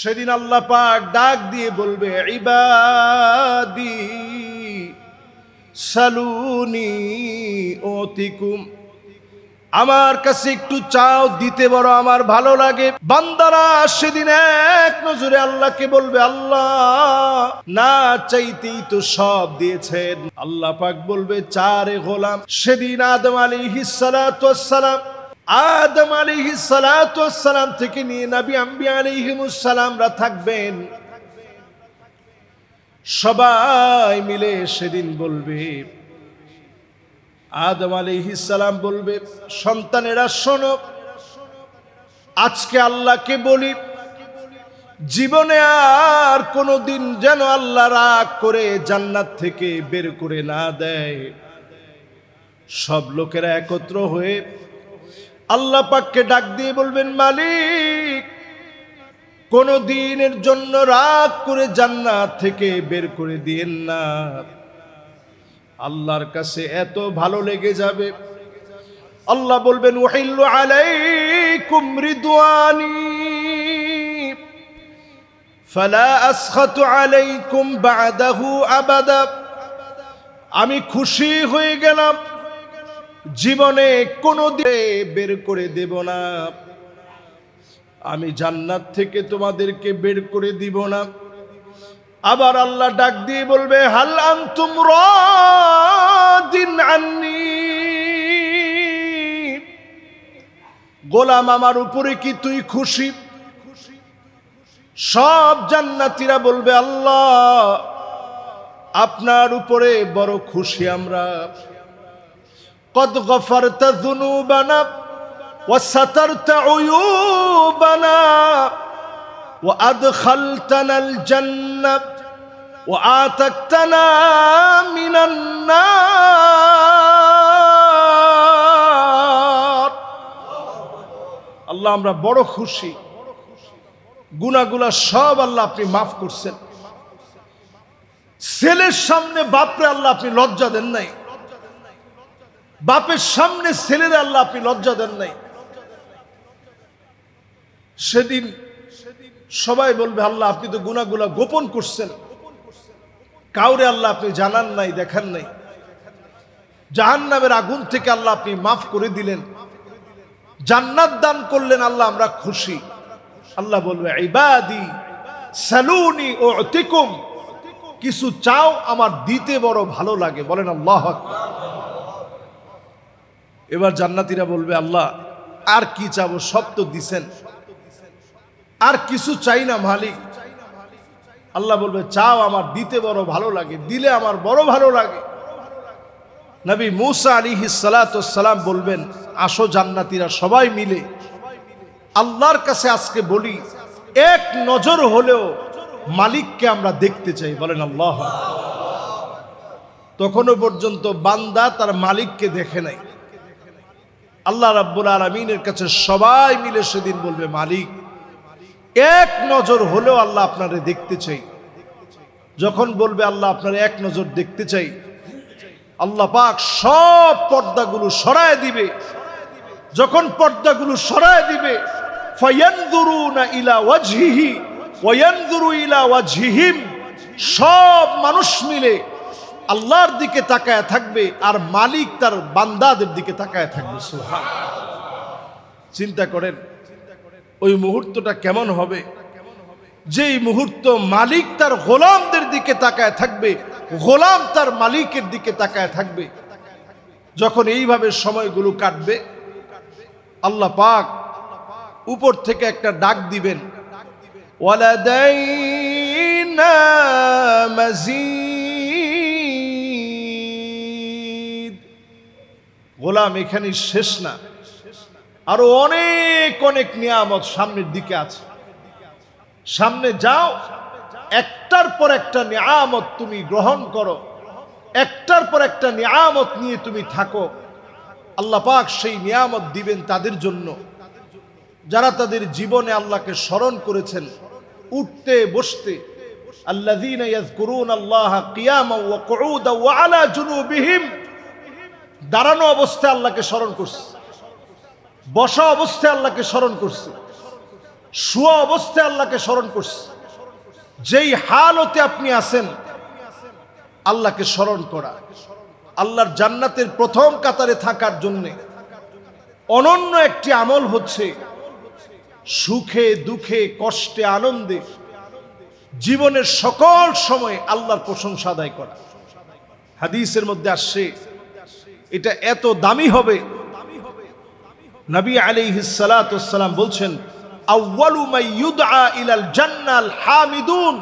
সেদিন আল্লাহ পাক ডাক দিয়ে বলবে, ইবাদি, সালুনি ওতিকুম আমার কাছে একটু চাও, দিতে বড় আমার ভালো লাগে। বান্দারা সেদিন এক নজরে আল্লাহকে বলবে, আল্লাহ, না চাইতেই তো সব দিয়েছেন। আল্লাহ পাক বলবে, চারে গোলাম। সেদিন আদম আলী হিসালাম আদম আলী হিসালাম থেকে নিয়ে নবী আম্বি আলিহিমুসালামরা থাকবেন। সবাই মিলে সেদিন বলবে, আদম সালাম বলবে, সন্তানেরা শোনো, আজকে আল্লাহকে বলি, জীবনে আর কোনো দিন যেন আল্লাহ রাগ করে জান্নাত থেকে বের করে না দেয়। সব লোকেরা একত্র হয়ে আল্লাহ পাককে ডাক দিয়ে বলবেন, মালিক, কোনো দিনের জন্য রাগ করে জান্নাত থেকে বের করে দিয়েন না। আল্লাহর কাছে এত ভালো লেগে যাবে। আল্লাহ বলবেন ওহিল্লু আলাইকুম রিদওয়ানি আলাইকুম বাদাহু আমি খুশি হয়ে গেলাম। জীবনে কোনো বের করে দেব না। আমি জান্নাত থেকে তোমাদেরকে বের করে দিব না। আবার আল্লাহ ডাক দিয়ে বলবে, হাল আনতুম আননি? গোলাম আমার উপরে কি তুই খুশি? সব জান্নাতীরা বলবে, আল্লাহ, আপনার উপরে বড় খুশি আমরা। কদ গফারতা যুনুবানা وسترت عيوبنا وأدخلتنا الجنة وآتكتنا من النار আল্লাহ আমরা বড় খুশি গুনাগুলা সব আল্লাহ আপনি মাফ করছেন ছেলের সামনে বাপরে আল্লাহ আপনি লজ্জা দেন নাই বাপের সামনে ছেলের আল্লাহ আপনি লজ্জা দেন নাই। সেদিন সবাই বলবে, আল্লাহ আপনি তো গুনাগুলা গোপন করছেন। কাউরে আল্লাহ আপনি জানান নাই, দেখান নাই। জাহান নামের আগুন থেকে আল্লাহ আপনি মাফ করে দিলেন। জান্নাত দান করলেন আল্লাহ, আমরা খুশি। আল্লাহ বলবে, ইবাদি সালুনি ও অতিকুম কিছু চাও আমার দিতে বড় ভালো লাগে। বলেন আল্লাহ এবার জান্নাতিরা বলবে, আল্লাহ, আর কি চাবো? সব তো দিছেন। আর কিছু চাই না মালিক। আল্লাহ বলবে, চাও আমার দিতে বড় ভালো লাগে, দিলে আমার বড় ভালো লাগে। নবী মুসা আলী সালাম বলবেন, আসো জান্নাতিরা সবাই মিলে। আল্লাহর কাছে আজকে বলি, এক নজর হলেও মালিককে আমরা দেখতে চাই। বলেন, আল্লাহ! তখনও পর্যন্ত বান্দা তার মালিককে দেখে নাই। আল্লাহ রাব্বুল আলমিনের কাছে সবাই মিলে সেদিন বলবে, মালিক, এক নজর হলেও আল্লাহ আপনারে দেখতে চাই। যখন বলবে আল্লাহ আপনার এক নজর দেখতে চাই, আল্লাহ পাক সব পর্দাগুলো সরায় দিবে। যখন পর্দাগুলো সরায় দিবে ইলা ইলা সব মানুষ মিলে আল্লাহর দিকে তাকায় থাকবে আর মালিক তার বান্দাদের দিকে তাকায় থাকবে, সুবহান। চিন্তা করেন, ওই মুহূর্তটা কেমন হবে? যেই মুহূর্ত মালিক তার গোলামদের দিকে তাকায় থাকবে, গোলাম তার মালিকের দিকে তাকায় থাকবে, যখন এইভাবে সময়গুলো কাটবে, আল্লাহ পাক উপর থেকে একটা ডাক দিবেন ওয়ালা ওয়ালাদাইনা মাজিদ গোলাম এখানে শেষ না। আরও অনেক অনেক নিয়ামত সামনের দিকে আছে। সামনে যাও, একটার পর একটা নিয়ামত তুমি গ্রহণ করো। একটার পর একটা নিয়ামত নিয়ে তুমি থাকো। আল্লাহ পাক সেই নিয়ামত দিবেন তাদের জন্য। যারা তাদের জীবনে আল্লাহকে স্মরণ করেছেন, উঠতে, বসতে, আল্লাযীনা ইয়াযকুরুনা আল্লাহ কিয়ামা কুউদা ওয়া আলা জুনুবিহিম দাঁড়ানো অবস্থায় আল্লাহকে স্মরণ করছে। বসা অবস্থায় আল্লাহকে স্মরণ করছে। শুয়া অবস্থায় আল্লাহকে স্মরণ করছে। যেই হালতে আপনি আছেন, আল্লাহকে স্মরণ করা। আল্লাহর জান্নাতের প্রথম কাতারে থাকার জন্য অনন্য একটি আমল হচ্ছে সুখে, দুঃখে, কষ্টে, আনন্দে জীবনের সকল সময় আল্লাহর প্রশংসা আদায় করা। হাদিসের মধ্যে আসছে এটা এত দামি হবে। নবী বলছেন ইউদআ ইলাল জান্নাল হামিদুন।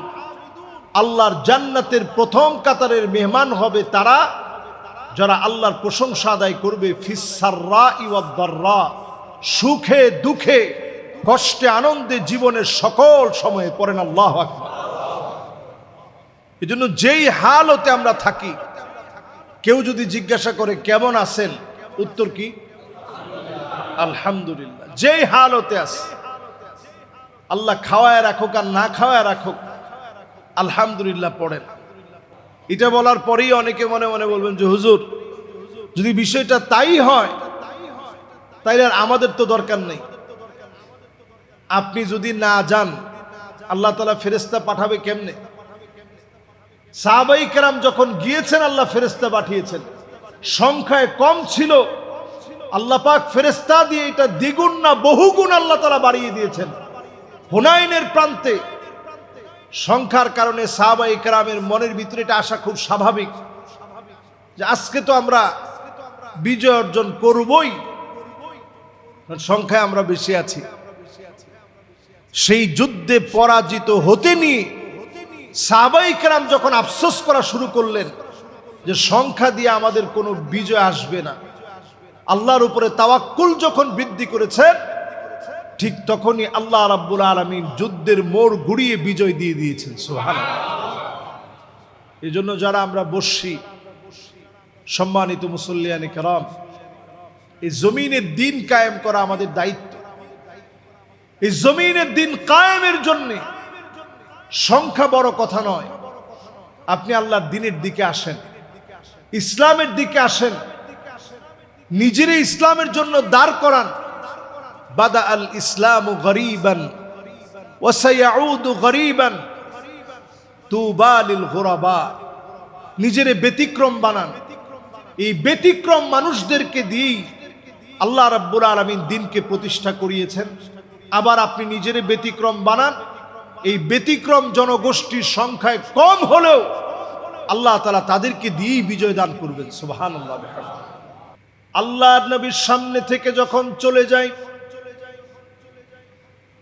আল্লাহর জান্নাতের প্রথম কাতারের মেহমান হবে তারা, যারা আল্লাহর প্রশংসা আদায় করবে ফিসাররা ইওয়াদ্দাররা সুখে, দুঃখে, কষ্টে, আনন্দে জীবনের সকল সময়ে পড়েন আল্লাহ আকবার। এই জন্য যেই হালতে আমরা থাকি কেউ যদি জিজ্ঞাসা করে, কেমন আছেন? উত্তর কি? আলহামদুলিল্লাহ। যেই হালতে আছে। আল্লাহ খাওয়ায় রাখুক আর না খাওয়ায় রাখুক, আলহামদুলিল্লাহ পড়েন। এটা বলার পরেই অনেকে মনে মনে বলবেন যে, হুজুর, যদি বিষয়টা তাই হয়, তাইলে আর আমাদের তো দরকার নেই। আপনি যদি না যান, আল্লাহ তালা ফেরেস্তা পাঠাবে কেমনে? সাহাবাই কেরাম যখন গিয়েছেন, আল্লাহ ফেরেস্তা পাঠিয়েছেন। সংখ্যায় কম ছিল। আল্লাহ পাক ফেরেস্তা দিয়ে এটা দ্বিগুণ না বহুগুণ আল্লাহ তারা বাড়িয়ে দিয়েছেন। হুনাইনের প্রান্তে সংখ্যার কারণে সাহাবাই কেরামের মনের ভিতরে এটা আসা খুব স্বাভাবিক যে আজকে তো আমরা বিজয় অর্জন করবই, সংখ্যায় আমরা বেশি আছি। সেই যুদ্ধে পরাজিত হতে নিয়ে সাহাবাইকেরাম যখন আফসোস করা শুরু করলেন যে সংখ্যা দিয়ে আমাদের কোনো বিজয় আসবে না, আল্লাহর উপরে তাওয়াক্কুল যখন বৃদ্ধি করেছেন ঠিক তখনই আল্লাহ রাব্বুল আলমিন যুদ্ধের মোড় ঘুরিয়ে বিজয় দিয়ে দিয়েছেন সোহান এই জন্য যারা আমরা বসছি সম্মানিত মুসল্লিয়ানি কালাম এই জমিনের দিন কায়েম করা আমাদের দায়িত্ব। এই জমিনের দিন কায়েমের জন্যে সংখ্যা বড় কথা নয়। আপনি আল্লাহর দিনের দিকে আসেন। ইসলামের দিকে আসেন। নিজেরই ইসলামের জন্য দাঁড় করান। বাদা আল ইসলাম গরিবান গরিবান তুবালিল গোরাবা। নিজেরে ব্যতিক্রম বানান। এই ব্যতিক্রম মানুষদেরকে দিয়েই আল্লাহ রাব্বুল আলমিন দিনকে প্রতিষ্ঠা করিয়েছেন। আবার আপনি নিজের ব্যতিক্রম বানান। এই ব্যতিক্রম জনগোষ্ঠীর সংখ্যায় কম হলেও আল্লাহ তালা তাদেরকে দিয়েই বিজয় দান করবেন সুবাহান আল্লাহ নবীর সামনে থেকে যখন চলে যায়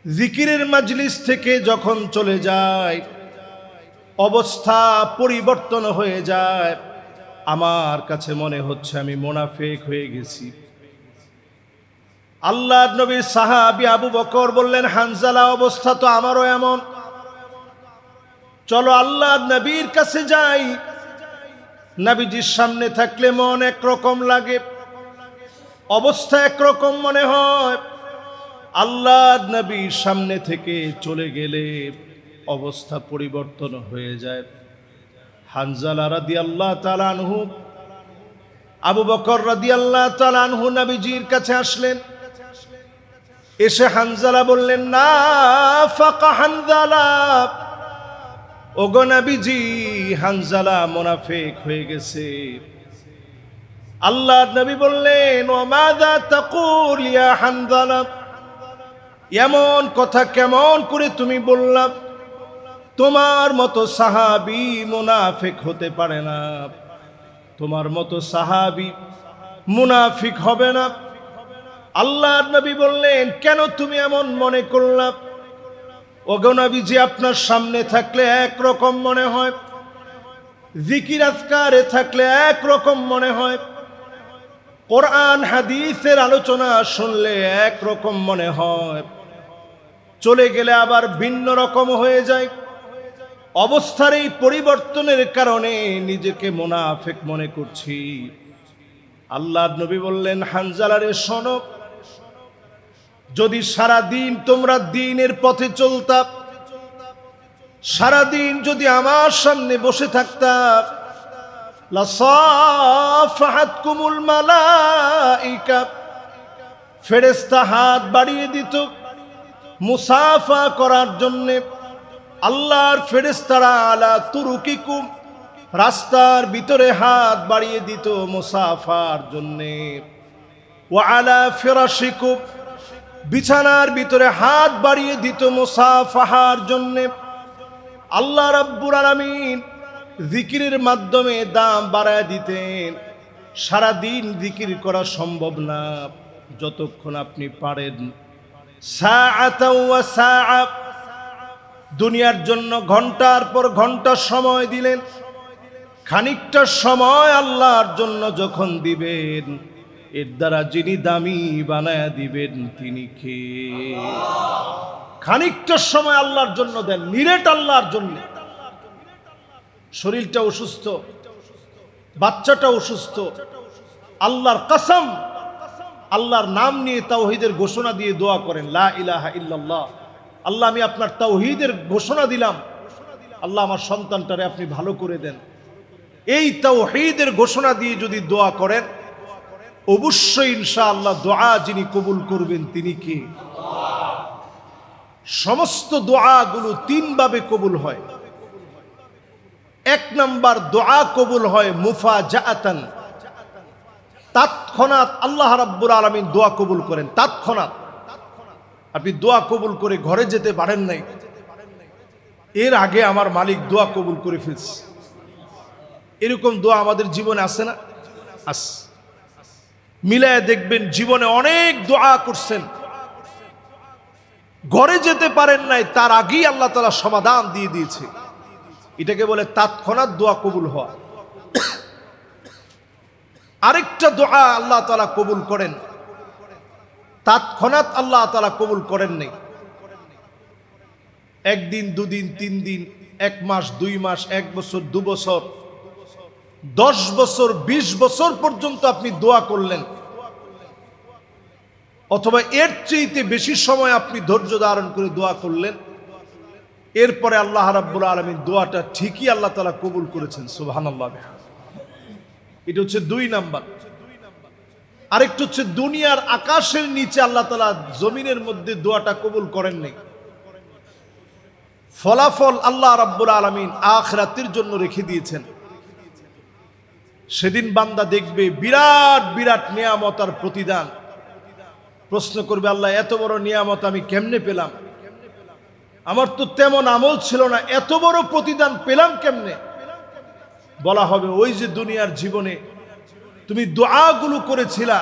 জিকিরের মাজলিস থেকে যখন চলে যায় অবস্থা পরিবর্তন হয়ে যায়। আমার কাছে মনে হচ্ছে আমি মোনাফেক হয়ে গেছি। আল্লাহ নবীর সাহাবি আবু বকর বললেন, হানজালা অবস্থা তো আমারও এমন। চলো আল্লাহ নবীর কাছে যাই। নবীজির সামনে থাকলে মন একরকম লাগে, অবস্থা একরকম মনে হয়। আল্লাহ নবীর সামনে থেকে চলে গেলে অবস্থা পরিবর্তন হয়ে যায়। হানজালা রাদি আল্লাহ তালানহু আবু বকর রাদি আল্লাহ তালানহু নাবিজির কাছে আসলেন। এসে হানজালা বললেন, না, ফাঁকা হানজালা। ওগো নবীজি, হানজালা মোনাফেক হয়ে গেছে। আল্লাহ নবী বললেন, ও মাদা তাকুল ইয়া হানজালা? এমন কথা কেমন করে তুমি বললাম তোমার মতো সাহাবি মুনাফিক হতে পারে না। তোমার মতো সাহাবি মুনাফিক হবে না। আল্লাহ নবী বললেন, কেন তুমি এমন মনে করলাম ওগনবীজি আপনার সামনে থাকলে একরকম মনে হয়। জিকির আজকারে থাকলে একরকম মনে হয়। কোরআন, হাদিসের আলোচনা শুনলে একরকম মনে হয়। চলে গেলে আবার ভিন্ন রকম হয়ে যায়। অবস্থার এই পরিবর্তনের কারণে নিজেকে মোনাফেক মনে করছি। আল্লাহ নবী বললেন, হানজালারে সনক যদি সারা দিন তোমরা দিনের পথে চলতা সারা দিন যদি আমার সামনে বসে থাকতা কুমুল মালাইকা ফেরেস্তা হাত বাড়িয়ে দিত, মুসাফা করার জন্যে আল্লাহর ফেরেস্তারা আলা তুরুকিকুম, রাস্তার ভিতরে হাত বাড়িয়ে দিত মুসাফার জন্যে। ও আলা ফেরাশিকুম বিছানার ভিতরে হাত বাড়িয়ে দিত মুসাফাহার জন্যে। আল্লাহ রাব্বুর আলামিন জিকিরের মাধ্যমে দাম বাড়ায় দিতেন। সারাদিন জিকির করা সম্ভব না, যতক্ষণ আপনি পারেন। দুনিয়ার জন্য ঘণ্টার পর ঘণ্টা সময় দিলেন। খানিকটা সময় আল্লাহর জন্য যখন দিবেন এর দ্বারা যিনি দামি বানায় দিবেন, তিনি কে? খানিকটা সময় আল্লাহর জন্য দেন, নিরেট আল্লাহর জন্য। শরীরটা অসুস্থ, বাচ্চাটা অসুস্থ, আল্লাহর কসম, আল্লাহর নাম নিয়ে তাওহিদের ঘোষণা দিয়ে দোয়া করেন, লা ইলাহা ইল্লাল্লাহ। আল্লাহ, আমি আপনার তাওহিদের ঘোষণা দিলাম। আল্লাহ, আমার সন্তানটারে আপনি ভালো করে দেন। এই তাওহিদের ঘোষণা দিয়ে যদি দোয়া করেন অবশ্যই ইনশাআল্লাহ দোয়া যিনি কবুল করবেন তিনি কে? সমস্ত দোয়াগুলো তিনভাবে কবুল হয়। এক নাম্বার দোয়া কবুল হয় মুফা জাআতান তাৎক্ষণাৎ আল্লাহ রাব্বুর আলামিন দোয়া কবুল করেন, তাৎক্ষণাৎ। আপনি দোয়া কবুল করে ঘরে যেতে পারেন নাই। এর আগে আমার মালিক দোয়া কবুল করে ফেলছে। এরকম দোয়া আমাদের জীবনে আসে না? আস। মিলায় দেখবেন জীবনে অনেক দোয়া করছেন। ঘরে যেতে পারেন নাই, তার আগেই আল্লাহ তালা সমাধান দিয়ে দিয়েছে। এটাকে বলে তাৎক্ষণাৎ দোয়া কবুল হওয়া। আরেকটা দোয়া আল্লাহ তালা কবুল করেন। তাৎক্ষণাৎ আল্লাহ তালা কবুল করেন নেই। একদিন, দুদিন, তিন দিন, এক মাস, দুই মাস, এক বছর, দু বছর দশ বছর, বিশ বছর পর্যন্ত আপনি দোয়া করলেন। অথবা এর চেয়েতে বেশি সময় আপনি ধৈর্য ধারণ করে দোয়া করলেন। এরপরে আল্লাহ রাব্বুল আলমীর দোয়াটা ঠিকই আল্লাহ তালা কবুল করেছেন সুবাহান আল্লাহ এটা হচ্ছে দুই নাম্বার। আরেকটা হচ্ছে দুনিয়ার আকাশের নিচে আল্লাহ তালা জমিনের মধ্যে দোয়াটা কবুল করেন নাই। ফলাফল আল্লাহ রাব্বুল আলমিন আখরাতের জন্য রেখে দিয়েছেন। সেদিন বান্দা দেখবে বিরাট বিরাট নিয়ামত আর প্রতিদান। প্রশ্ন করবে, আল্লাহ, এত বড় নিয়ামত আমি কেমনে পেলাম? আমার তো তেমন আমল ছিল না, এত বড় প্রতিদান পেলাম কেমনে? বলা হবে, ওই যে দুনিয়ার জীবনে তুমি দোয়াগুলো করেছিলা,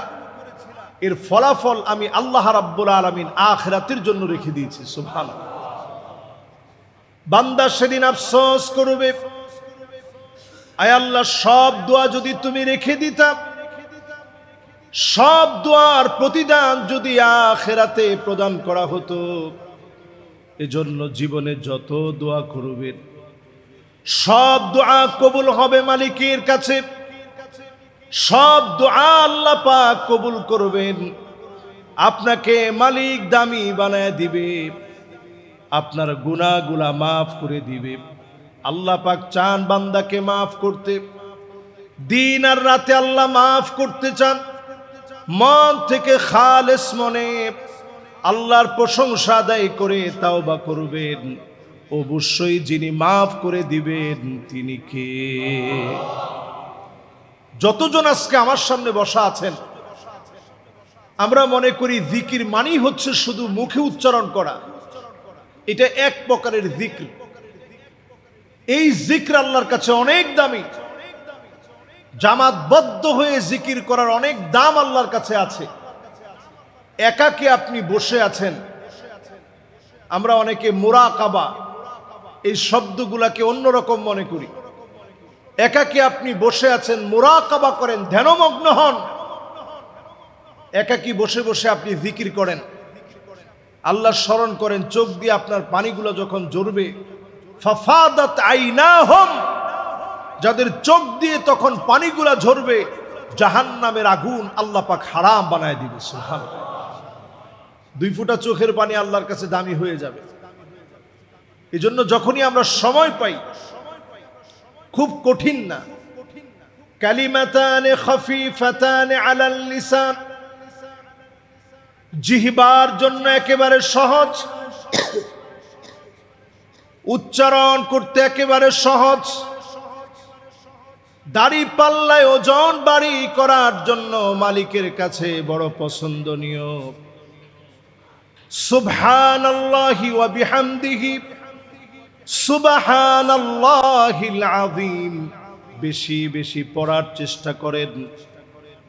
এর ফলাফল আমি আল্লাহ রাব্বুল আলমিন আখরাতের জন্য রেখে দিয়েছি সুভান বান্দা সেদিন আফসোস করবে আয় আল্লাহ, সব দোয়া যদি তুমি রেখে দিতাম সব দোয়ার প্রতিদান যদি আখেরাতে প্রদান করা হতো, এজন্য জীবনে যত দোয়া করবেন সব দোয়া কবুল হবে মালিকের কাছে, সব দোয়া আল্লাহ পাক কবুল করবেন। আপনাকে মালিক দামি বানায় দিবে, আপনার গুনাহগুলা মাফ করে দিবে। আল্লাহ পাক চান বান্দাকে মাফ করতে। দিন আর রাতে আল্লাহ মাফ করতে চান। মন থেকে খালেস মনে আল্লাহর প্রশংসা আদায় করে তাও বা করবেন। অবশ্যই যিনি মাফ করে দিবেন, তিনি কে? যতজন আজকে আমার সামনে বসা আছেন, আমরা মনে করি জিকির মানেই হচ্ছে শুধু মুখে উচ্চারণ করা। এটা এক প্রকারের জিক্র। এই জিক্র আল্লাহর কাছে অনেক দামি। জামাতবদ্ধ হয়ে জিকির করার অনেক দাম আল্লাহর কাছে আছে। একাকে আপনি বসে আছেন। আমরা অনেকে মোরাকাবা, এই শব্দগুলাকে অন্যরকম মনে করি। একাকে আপনি বসে আছেন, মোরাকাবা করেন, ধ্যানমগ্ন হন। একাকি বসে বসে আপনি জিকির করেন। আল্লাহ স্মরণ করেন, চোখ দিয়ে আপনার পানিগুলো যখন জ্বরবে ফাফাদাত আইনাহুম, যাদের চোখ দিয়ে তখন পানিগুলা ঝরবে জাহান নামের আগুন আল্লাহ পাক হারাম বানায় দিবে সুহান দুই ফুটা চোখের পানি আল্লাহর কাছে দামি হয়ে যাবে। এই জন্য যখনই আমরা সময় পাই, খুব কঠিন না। কালিমাতানে খফিফাতানে আলাল লিসান, জিহবার জন্য একেবারে সহজ। উচ্চারণ করতে একেবারে সহজ। দাড়ি পাল্লায় ওজন বাড়ি করার জন্য মালিকের কাছে বড় পছন্দনীয়। সুবহান আল্লাহি বিহামদিহি। সুবহান আল্লাহিল আযীম। বেশি বেশি পড়ার চেষ্টা করেন।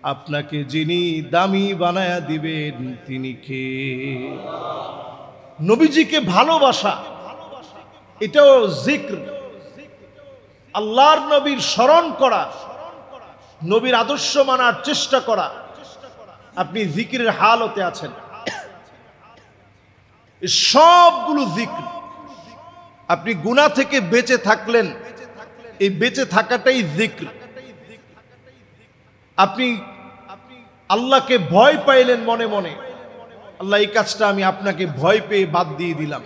আপনাকে যিনি দামি বানায়া দিবেন, তিনি কে? নবীজিকে ভালোবাসা। এটাও জিক্র। আল্লাহর নবীর স্মরণ করা, নবীর আদর্শ মানার চেষ্টা করা। আপনি জিকিরের হালতে আছেন। সবগুলো জিক্র। আপনি গুণা থেকে বেঁচে থাকলেন, এই বেঁচে থাকাটাই জিক্র। আপনি আল্লাহকে ভয় পাইলেন মনে মনে। আল্লাহ এই কাজটা আমি আপনাকে ভয় পেয়ে বাদ দিয়ে দিলাম।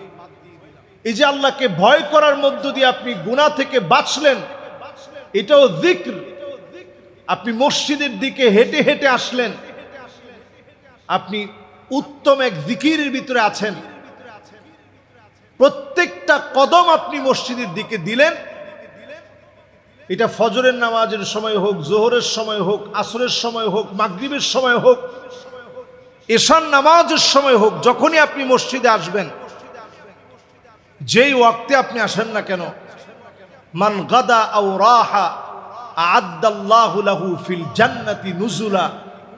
এই যে আল্লাহকে ভয় করার মধ্য দিয়ে আপনি গুণা থেকে বাঁচলেন, এটাও জিক্র। আপনি মসজিদের দিকে হেঁটে হেঁটে আসলেন। আপনি উত্তম এক জিকিরের ভিতরে আছেন। প্রত্যেকটা কদম আপনি মসজিদের দিকে দিলেন। এটা ফজরের নামাজের সময় হোক, জোহরের সময় হোক, আসরের সময় হোক, মাগরিবের সময় হোক এশান নামাজের সময় হোক, যখনই আপনি মসজিদে আসবেন যেই ওয়াক্তে আপনি আসেন না কেন? মান গাদা আও রাহা আদাল্লাহু লাহু ফিল জান্নাতি নুজুলা,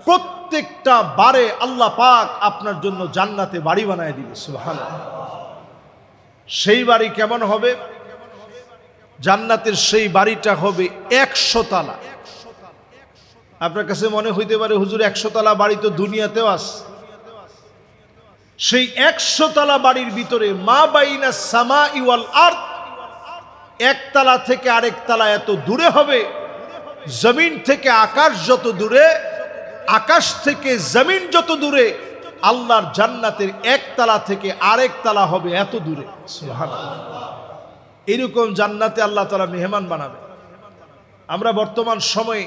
প্রত্যেকটা বারে আল্লাহ পাক আপনার জন্য জান্নাতে বাড়ি বানায় দিবে, সুবহানাল্লাহ। সেই বাড়ি কেমন হবে? জান্নাতের সেই বাড়িটা হবে একশো তালা। আপনার কাছে মনে হইতে পারে, হুজুর, একশো তালা বাড়ি তো দুনিয়াতেও আস সেই একশো তালা বাড়ির ভিতরে মা বাইনা সামা ইওয়াল আর্থ একতলা থেকে আরেক তালা এত দূরে হবে, জমিন থেকে আকাশ যত দূরে, আকাশ থেকে জমিন যত দূরে, আল্লাহর জান্নাতের একতলা থেকে আরেক তালা হবে এত দূরে। এরকম জান্নাতে আল্লাহ তালা মেহমান বানাবে। আমরা বর্তমান সময়ে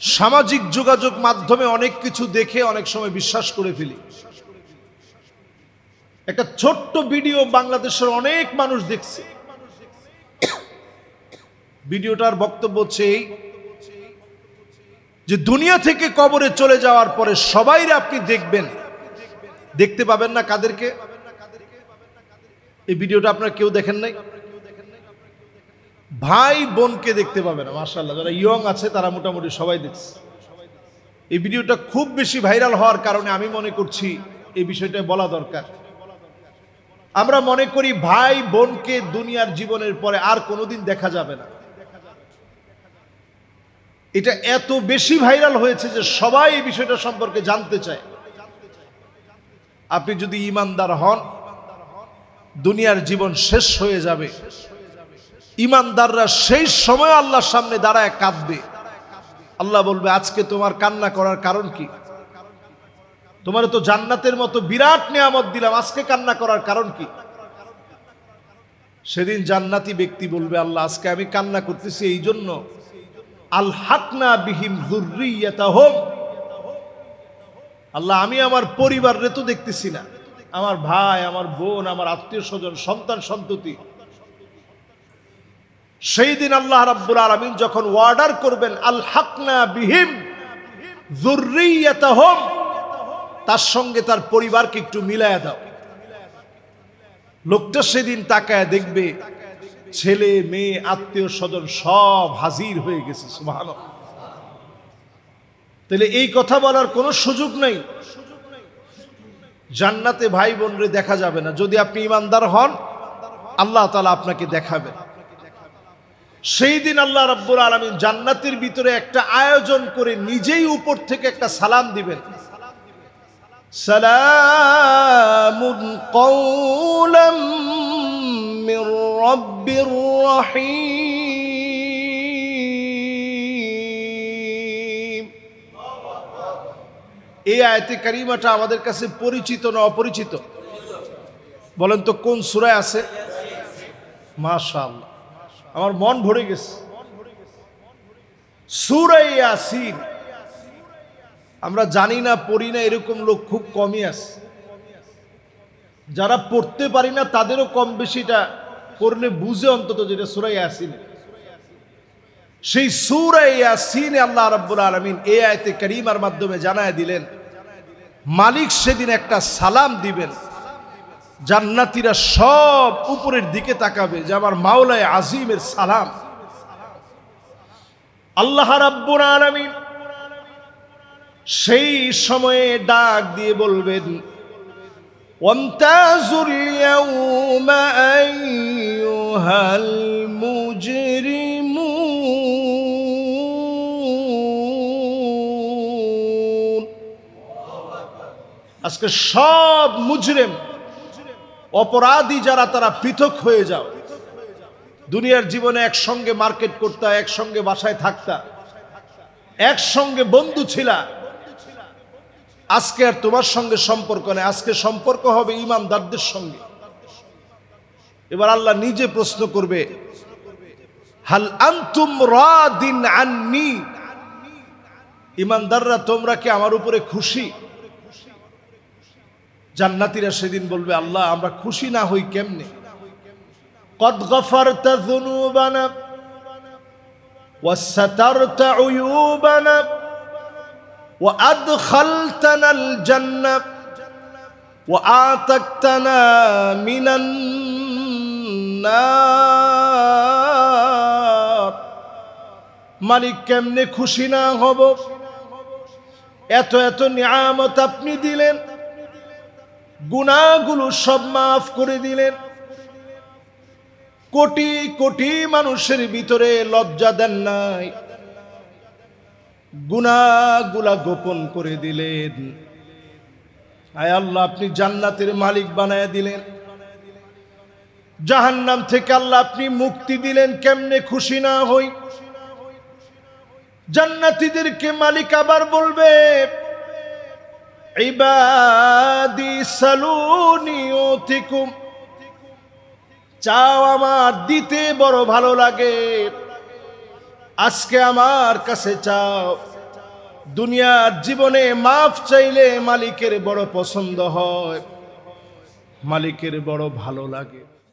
সামাজিক যোগাযোগ মাধ্যমে অনেক কিছু দেখে অনেক সময় বিশ্বাস করে ফেলি। একটা ছোট্ট ভিডিও বাংলাদেশের অনেক মানুষ দেখছে। ভিডিওটার বক্তব্য হচ্ছে এই যে দুনিয়া থেকে কবরে চলে যাওয়ার পরে সবাইরে আপনি দেখবেন। দেখতে পাবেন না কাদেরকে। এই ভিডিওটা আপনারা কেউ দেখেন নাই? ভাই বোনকে দেখতে পাবে না মার্শাল্লাহ যারা ইয়ং আছে, তারা মোটামুটি সবাই দেখছে। এই ভিডিওটা খুব বেশি ভাইরাল হওয়ার কারণে আমি মনে করছি এই বিষয়টা বলা দরকার। আমরা মনে করি ভাই বোনকে দুনিয়ার জীবনের পরে আর কোনোদিন দেখা যাবে না। এটা এত বেশি ভাইরাল হয়েছে যে সবাই এই বিষয়টা সম্পর্কে জানতে চায়। আপনি যদি ইমানদার হন, দুনিয়ার জীবন শেষ হয়ে যাবে। ইমানদাররা সেই সময় আল্লাহর সামনে দাঁড়ায় কাঁদবে। আল্লাহ বলবে, আজকে তোমার কান্না করার কারণ কি? তোমার তো জান্নাতের মতো বিরাট নিয়ামত দিলাম, আজকে কান্না করার কারণ কি? সেদিন জান্নাতি ব্যক্তি বলবে, আল্লাহ, আজকে আমি কান্না করতেছি এই জন্য। আল হাকনা বিহীন আল্লাহ, আমি আমার পরিবারে তো দেখতেছি না। আমার ভাই, আমার বোন, আমার আত্মীয় স্বজন সন্তান সন্ততি। সেই দিন আল্লাহ রাব্বুল আলমিন যখন অর্ডার করবেন আল হাকনা বিহিম হোম তার সঙ্গে তার পরিবারকে একটু মিলায়া দাও। লোকটা সেদিন তাকায় দেখবে ছেলে, মেয়ে, আত্মীয় স্বজন সব হাজির হয়ে গেছে সুবহান তাহলে এই কথা বলার কোনো সুযোগ নেই। জান্নাতে ভাই বোনরে দেখা যাবে না। যদি আপনি ইমানদার হন, আল্লাহ তালা আপনাকে দেখাবেন। সেই দিন আল্লাহ রাব্বুল আলমিন জান্নাতের ভিতরে একটা আয়োজন করে নিজেই উপর থেকে একটা সালাম দিবেন। সালামুন কৌলাম মির রব্বির রহিম। এই আয়তে কারিমাটা আমাদের কাছে পরিচিত না অপরিচিত? বলেন তো কোন সুরায় আছে? মাশাআল্লাহ। আমার মন ভরে গেছে। সুরাই ইয়াসিন। আমরা জানি না, পড়ি না, এরকম লোক খুব কমই আছে। যারা পড়তে পারি না, তাদেরও কম বেশিটা করলে বুঝে অন্তত যেটা সুরাই আসিন সেই সুরাই আসিনে আল্লাহ রাব্বুল আলমিন এ আয়তে করিমার মাধ্যমে জানায় দিলেন, মালিক সেদিন একটা সালাম দিবেন, জান্নাতিরা সব উপরের দিকে তাকাবে, যে আমার মাওলায় আজিমের সালাম। আল্লাহ রাব্বুল আলামিন সেই সময়ে ডাক দিয়ে বলবেন وامتازوا اليوم أيها المجرمون আজকে সব মুজরেম অপরাধী যারা তারা পৃথক হয়ে যাও দুনিয়ার জীবনে একসঙ্গে মার্কেট করতা একসঙ্গে বাসায় থাকতা একসঙ্গে বন্ধু ছিলা আজকে আর তোমার সঙ্গে সম্পর্ক নেই। আজকে সম্পর্ক হবে ইমানদারদের সঙ্গে। এবার আল্লাহ নিজে প্রশ্ন করবে, হাল আন্তুম রাদিন আননি? ইমানদাররা, তোমরা কি আমার উপরে খুশি? জান্নাতিরা সেদিন বলবে, আল্লাহ, আমরা খুশি না হই কেমনে? কদ গফারতা ওয়াসাতারতা উয়ুবানা। وأدخلتنا الجنة وآتكتنا من النار মালিক কেমনে খুশি না হব এত এত নিয়ামত আপনি দিলেন গুণাগুলো সব মাফ করে দিলেন কোটি কোটি মানুষের ভিতরে লজ্জা দেন নাই গুনাগুলা গোপন করে দিলেন। আয় আল্লাহ, আপনি জান্নাতের মালিক বানায় দিলেন। জাহান্নাম থেকে আল্লাহ আপনি মুক্তি দিলেন, কেমনে খুশি না হই। জান্নাতীদেরকে মালিক আবার বলবে চাও আমার দিতে বড় ভালো লাগে। আজকে আমার কাছে চাও। দুনিয়ার জীবনে মাফ চাইলে মালিকের বড় পছন্দ হয়। মালিকের বড় ভালো লাগে।